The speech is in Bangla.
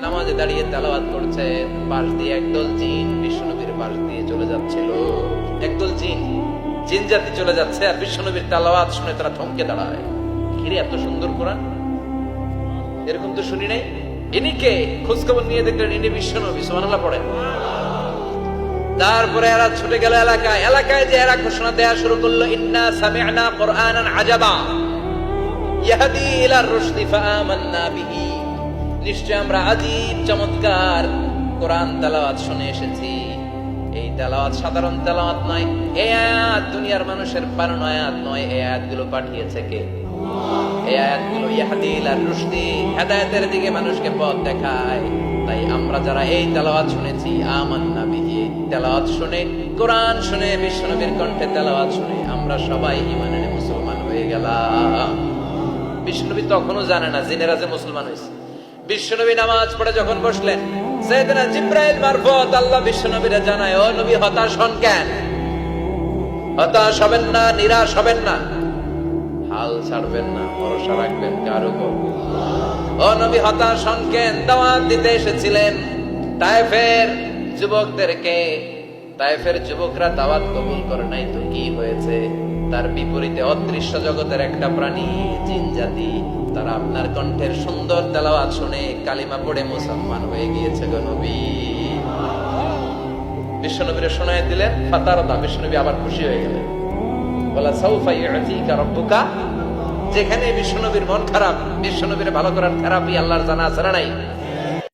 নামাজে দাঁড়িয়ে পাশ দিয়ে একদল জিন, বিশ্বনবীর পাশ দিয়ে চলে যাচ্ছিল। একদল জিন জিন জাতি চলে যাচ্ছে আর বিশ্বনবীর শুনে তারা থমকে দাঁড়ায়। এত সুন্দর কোরআন? এরকম তো শুনি নাই? ইনি কে? নিয়ে দেখলেন ইনি বিশ্বনবী তারপরে এরা ছুটে গেল এলাকায়। এলাকায় যে এরা ঘোষণা দেয়া শুরু করল, ইন্না সামি'না কুরআনান আজাবা। ইয়াহদি ইলা রুশদি বিহি। নিশ্চয় আমরা আজীব চমৎকার কোরআন তেলাওয়াত শুনে এসেছি। এই তেলাওয়াত সাধারণ তেলাওয়াত নয়, এই আয়াত দুনিয়ার মানুষের বানানো আয়াত নয়, এই আয়াতগুলো পাঠিয়েছে কে? এই আয়াতগুলো ইলা রুশদি হেদায়েতের দিকে মানুষকে পথ দেখায়। তাই আমরা যারা এই তেলাওয়াত শুনেছি, আমান্না বিহি তেলাওয়াত শুনে, কোরআন শুনে, বিশ্বনবীর কণ্ঠে তেলাওয়াত শুনে, আমরা সবাই ইমানের মুসলমান হয়ে গেলাম। বিষ্ণুনবী তখনও জানে না জিনেরা যে মুসলমান হয়েছে। বিশ্বনবী নামাজ পড়ে যখন বসলেন জিব্রাইল মারফত আল্লাহ বিশ্বনবীরা জানায়, ও নবী, হতাশ হন কেন? হতাশ হবেন না, নিরাশ হবেন না। হাল ছাড়বেন না, ভরসা রাখবেন কার উপর? ও নবী, হতাশ হন কেন? দাওয়াত দিতে এসেছিলেন। তাইফের যুবকদেরকে, তাইফের যুবকরা দাওয়াত কবুল করে নাই তো কি হয়েছে? তার বিপরীতে অদৃশ্য জগতের একটা প্রাণী, জিন জাতি। তারা আপনার কণ্ঠের সুন্দর তেলাওয়াত শুনে কালিমা পড়ে মুসলমান হয়ে গিয়েছে গো নবী। বিশ্বনবীরে শোনায় দিলেন বিশ্বনবী আবার খুশি হয়ে গেলেন। বলা ইউতিকা রাব্বুকা যেখানে বিশ্বনবীর মন খারাপ, বিশ্বনবীর ভালো করার থেরাপি আল্লাহর জানা আছে নাই?